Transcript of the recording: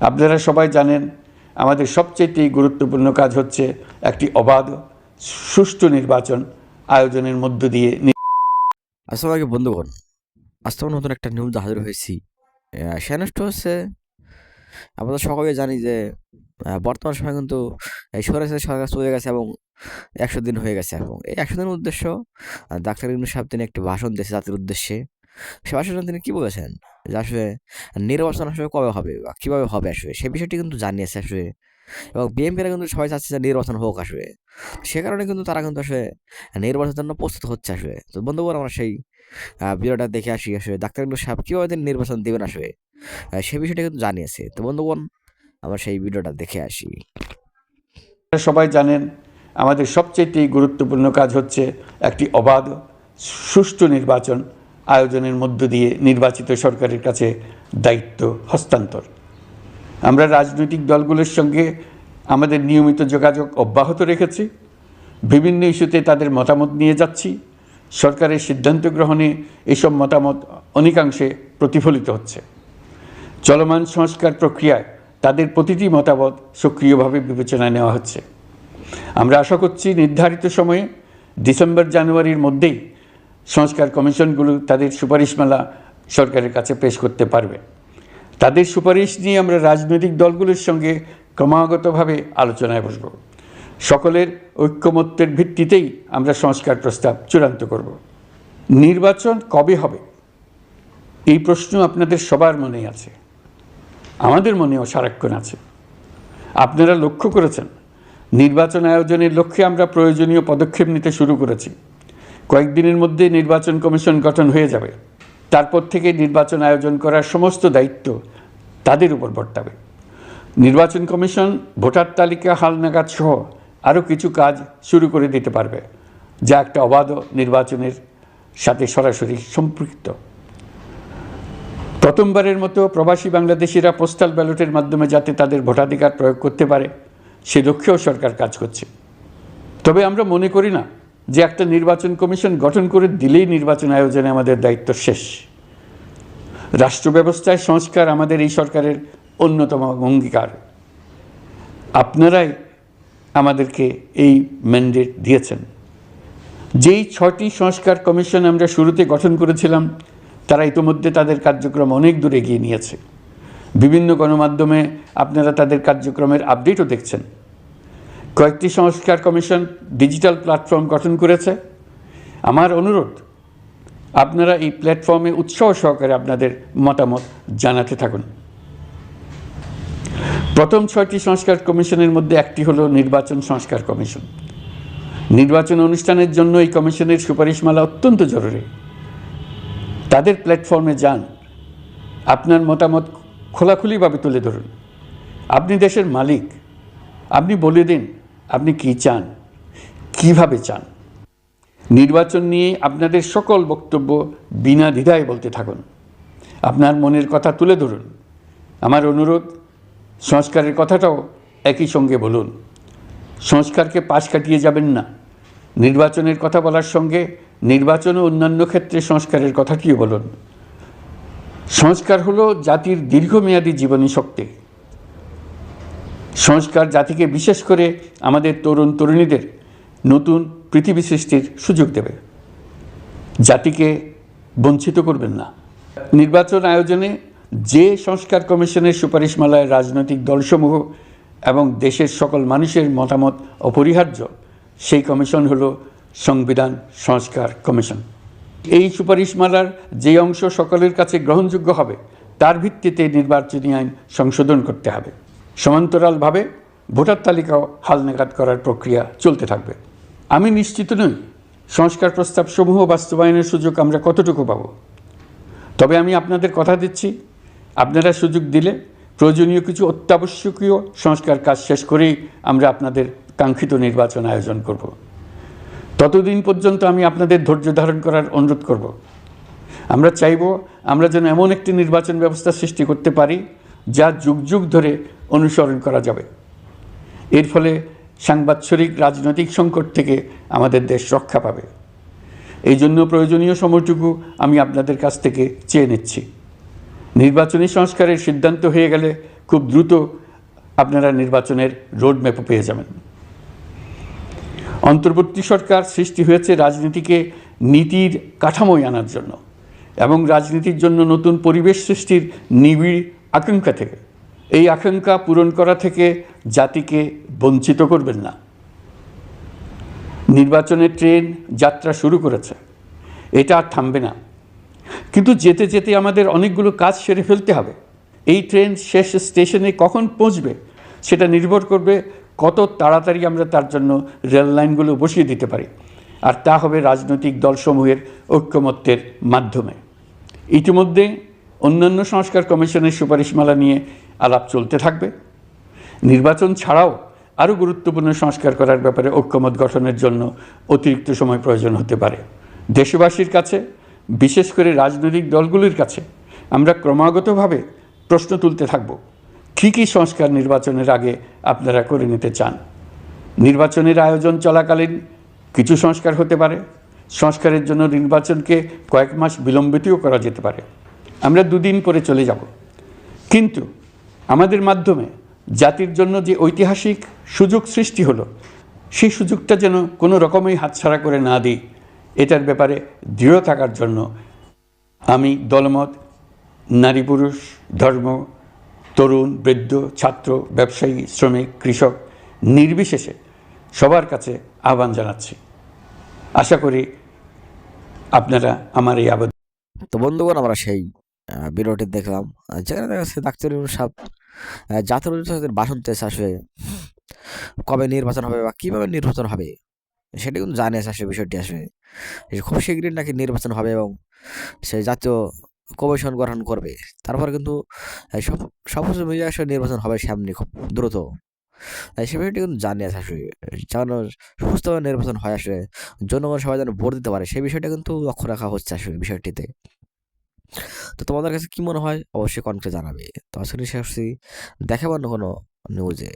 আপনারা সবাই জানেন আমাদের সবচেয়ে গুরুত্বপূর্ণ কাজ হচ্ছে একটি অবাধ সুষ্ঠু নির্বাচন আয়োজনের মধ্য দিয়ে আসসালামু আলাইকুম বন্ধুগণ। আজ তোমার নতুন একটা নিউজ হাজির হয়েছি। আহ, সে নষ্ট হচ্ছে। আমরা সকলে জানি যে বর্তমান সময় কিন্তু এই সরকার চলে গেছে এবং একশো দিন হয়ে গেছে এবং এই একশো দিনের উদ্দেশ্য ডাক্তার ইউনুস সাহেব তিনি একটি ভাষণ দিয়েছে জাতির উদ্দেশ্যে। সে ভাষণে তিনি কি বলেছেন? যে আসলে নির্বাচন আসলে কবে হবে বা কীভাবে হবে আসলে? সে বিষয়টি কিন্তু জানিয়েছে আসলে। এবং বিএনপিরা কিন্তু সবাই চাচ্ছে যে নির্বাচন হোক আসবে সে কারণে কিন্তু তারা কিন্তু আসলে নির্বাচনের জন্য প্রস্তুত হচ্ছে আসলে। তো বন্ধুগণ, আমরা সেই ভিডিওটা দেখে আসি আসলে। ডাক্তার সাহেব কীভাবে তিনি নির্বাচন দেবেন আসবে সে বিষয়টা কিন্তু জানিয়েছে। তো বন্ধুগণ, আমরা সেই ভিডিওটা দেখে আসি। সবাই জানেন, আমাদের সবচেয়ে গুরুত্বপূর্ণ কাজ হচ্ছে একটি অবাধ, সুষ্ঠু নির্বাচন আয়োজনের মধ্য দিয়ে নির্বাচিত সরকারের কাছে দায়িত্ব, হস্তান্তর। আমরা রাজনৈতিক দলগুলোর সঙ্গে আমাদের নিয়মিত যোগাযোগ অব্যাহত রেখেছি। বিভিন্ন ইস্যুতে তাদের মতামত নিয়ে যাচ্ছি। সরকারের সিদ্ধান্ত গ্রহণে এসব মতামত অনেকাংশে প্রতিফলিত হচ্ছে। চলমান সংস্কার প্রক্রিয়ায় তাদের প্রতিটি মতামত সক্রিয়ভাবে বিবেচনায় নেওয়া হচ্ছে। আমরা আশা করছি নির্ধারিত সময়ে ডিসেম্বর জানুয়ারির মধ্যেই সংস্কার কমিশনগুলো তাদের সুপারিশমালা সরকারের কাছে পেশ করতে পারবে। তাদের সুপারিশ নিয়ে আমরা রাজনৈতিক দলগুলোর সঙ্গে ক্রমাগতভাবে আলোচনায় বসব। সকলের ঐক্যমত্যের ভিত্তিতেই আমরা সংস্কার প্রস্তাব চূড়ান্ত করব। নির্বাচন কবে হবে? এই প্রশ্ন আপনাদের সবার মনেই আছে। আমাদের মনেও সারাক্ষণ আছে। আপনারা লক্ষ্য করেছেন, নির্বাচন আয়োজনের লক্ষ্যে আমরা প্রয়োজনীয় পদক্ষেপ নিতে শুরু করেছি। কয়েকদিনের মধ্যে নির্বাচন কমিশন গঠন হয়ে যাবে। তারপর থেকে নির্বাচন আয়োজন করার সমস্ত দায়িত্ব তাদের উপর বর্তাবে। নির্বাচন কমিশন, ভোটার তালিকা হালনাগাদ সহ আরও কিছু কাজ শুরু করে দিতে পারবে, যা একটা অবাধ নির্বাচনের সাথে সরাসরি সম্পৃক্ত। প্রথমবারের মতো প্রবাসী বাংলাদেশিরা পোস্টাল ব্যালটের মাধ্যমে যাতে তাদের ভোটাধিকার প্রয়োগ করতে পারে, সে লক্ষ্যেও সরকার কাজ করছে। তবে আমরা মনে করি না যে একটা নির্বাচন কমিশন গঠন করে দিলেই নির্বাচন আয়োজনে আমাদের দায়িত্ব শেষ। রাষ্ট্র ব্যবস্থায় সংস্কার আমাদের এই সরকারের অন্যতম অঙ্গীকার। আপনারাই আমাদেরকে এই ম্যান্ডেট দিয়েছেন। যেই ছটি সংস্কার কমিশন আমরা শুরুতে গঠন করেছিলাম, তারা ইতোমধ্যে তাদের কার্যক্রম অনেক দূর এগিয়ে নিয়েছে। বিভিন্ন গণমাধ্যমে আপনারা তাদের কার্যক্রমের আপডেটও দেখছেন। কয়েকটি সংস্কার কমিশন ডিজিটাল প্ল্যাটফর্ম গঠন করেছে। আমার অনুরোধ, আপনারা এই প্ল্যাটফর্মে উৎসাহ সহকারে আপনাদের মতামত জানাতে থাকুন। প্রথম ছয়টি সংস্কার কমিশনের মধ্যে একটি হলো নির্বাচন সংস্কার কমিশন। নির্বাচন অনুষ্ঠানের জন্য এই কমিশনের সুপারিশমালা অত্যন্ত জরুরি। তাদের প্ল্যাটফর্মে যান। আপনার মতামত খোলাখুলিভাবে তুলে ধরুন। আপনি দেশের মালিক। আপনি বলে দিন আপনি কি চান? কীভাবে চান? নির্বাচন নিয়ে আপনাদের সকল বক্তব্য বিনা দ্বিধায় বলতে থাকুন। আপনার মনের কথা তুলে ধরুন। আমার অনুরোধ, সংস্কারের কথাটাও একই সঙ্গে বলুন। সংস্কারকে পাশ কাটিয়ে যাবেন না। নির্বাচনের কথা বলার সঙ্গে নির্বাচন ও অন্যান্য ক্ষেত্রে সংস্কারের কথাটিও বলুন। সংস্কার হলো জাতির দীর্ঘমেয়াদী জীবনী শক্তি। সংস্কার জাতিকে বিশেষ করে আমাদের তরুণ তরুণীদের নতুন পৃথিবী সৃষ্টির সুযোগ দেবে। জাতিকে বঞ্চিত করবেন না। নির্বাচন আয়োজনে যে সংস্কার কমিশনের সুপারিশমালায় রাজনৈতিক দলসমূহ এবং দেশের সকল মানুষের মতামত অপরিহার্য, সেই কমিশন হল সংবিধান সংস্কার কমিশন। এই সুপারিশমালার যে অংশ সকলের কাছে গ্রহণযোগ্য হবে, তার ভিত্তিতে নির্বাচনী আইন সংশোধন করতে হবে। সমান্তরালভাবে ভোটার তালিকাও হালনাগাদ করার প্রক্রিয়া চলতে থাকবে। আমি নিশ্চিত নই সংস্কার প্রস্তাব সমূহ বাস্তবায়নের সুযোগ আমরা কতটুকু পাব। তবে আমি আপনাদের কথা দিচ্ছি, আপনারা সুযোগ দিলে প্রয়োজনীয় কিছু অত্যাবশ্যকীয় সংস্কার কাজ শেষ করেই আমরা আপনাদের কাঙ্ক্ষিত নির্বাচন আয়োজন করব। ততদিন পর্যন্ত আমি আপনাদের ধৈর্য ধারণ করার অনুরোধ করব। আমরা চাইব আমরা যেন এমন একটি নির্বাচন ব্যবস্থা সৃষ্টি করতে পারি যা যুগ যুগ ধরে অনুসরণ করা যাবে। এর ফলে সাংবাৎসরিক রাজনৈতিক সংকট থেকে আমাদের দেশ রক্ষা পাবে। এই জন্য প্রয়োজনীয় সময়টুকু আমি আপনাদের কাছ থেকে চেয়ে নিচ্ছি। নির্বাচনী সংস্কারের সিদ্ধান্ত হয়ে গেলে খুব দ্রুত আপনারা নির্বাচনের রোড ম্যাপও পেয়ে যাবেন। অন্তর্বর্তী সরকার সৃষ্টি হয়েছে রাজনীতিকে নীতির কাঠামোয় আনার জন্য এবং রাজনীতির জন্য নতুন পরিবেশ সৃষ্টির নিবিড় আকাঙ্ক্ষা থেকে। এই আকাঙ্ক্ষা পূরণ করা থেকে জাতিকে বঞ্চিত করবেন না। নির্বাচনের ট্রেন যাত্রা শুরু করেছে। এটা আর থামবে না। কিন্তু যেতে যেতে আমাদের অনেকগুলো কাজ সেরে ফেলতে হবে। এই ট্রেন শেষ স্টেশনে কখন পৌঁছবে সেটা নির্ভর করবে কত তাড়াতাড়ি আমরা তার জন্য রেল লাইনগুলো বসিয়ে দিতে পারি। আর তা হবে রাজনৈতিক দলসমূহের ঐক্যমত্যের মাধ্যমে। ইতিমধ্যে অন্যান্য সংস্কার কমিশনের সুপারিশমালা নিয়ে আলাপ চলতে থাকবে। নির্বাচন ছাড়াও আরও গুরুত্বপূর্ণ সংস্কার করার ব্যাপারে ঐক্যমত গঠনের জন্য অতিরিক্ত সময় প্রয়োজন হতে পারে। দেশবাসীর কাছে, বিশেষ করে রাজনৈতিক দলগুলির কাছে, আমরা ক্রমাগতভাবে প্রশ্ন তুলতে থাকব, কী কী সংস্কার নির্বাচনের আগে আপনারা করে নিতে চান? নির্বাচনের আয়োজন চলাকালীন কিছু সংস্কার হতে পারে। সংস্কারের জন্য নির্বাচনকে কয়েক মাস বিলম্বিতও করা যেতে পারে। আমরা দুদিন পরে চলে যাব। কিন্তু আমাদের মাধ্যমে জাতির জন্য যে ঐতিহাসিক সুযোগ সৃষ্টি হলো, সেই সুযোগটা যেন কোনো রকমই হাতছাড়া করে না দিই, এটার ব্যাপারে দৃঢ় থাকার জন্য আমি দলমত, নারী পুরুষ, ধর্ম, তরুণ, বৃদ্ধ, ছাত্র, ব্যবসায়ী, শ্রমিক, কৃষক, নির্বিশেষে সবার কাছে আহ্বান জানাচ্ছি। আশা করি আপনারা আমার এই আবেদন তো বন্ধুগণ, আমরা সেই ভিডিওটি দেখলাম। যেখানে দেখা যাচ্ছে ডাক্তার সাহেব জাতীয় দিয়েছে আসলে কবে নির্বাচন হবে বা কীভাবে নির্বাচন হবে, সেটা কিন্তু জানিয়েছে আসলে বিষয়টি আসলে। খুব শীঘ্রই নাকি নির্বাচন হবে এবং সে জাতীয় কমিশন গঠন করবে। তারপর কিন্তু সব সব কিছু মিলিয়ে আসলে নির্বাচন হবে সামনে খুব দ্রুত। সে বিষয়টি কিন্তু জানিয়েছে আসলে যেন সুস্থভাবে নির্বাচন হয় আসলে, জনগণ সবাই যেন ভোট দিতে পারে সেই বিষয়টা কিন্তু লক্ষ্য রাখা হচ্ছে আসলে বিষয়টিতে। তো তোমাদের কাছে কি মনে হয়? অবশ্যই কমেন্টে জানাবে। তো আসলে শেষ দেখাবার কোনো নিউজে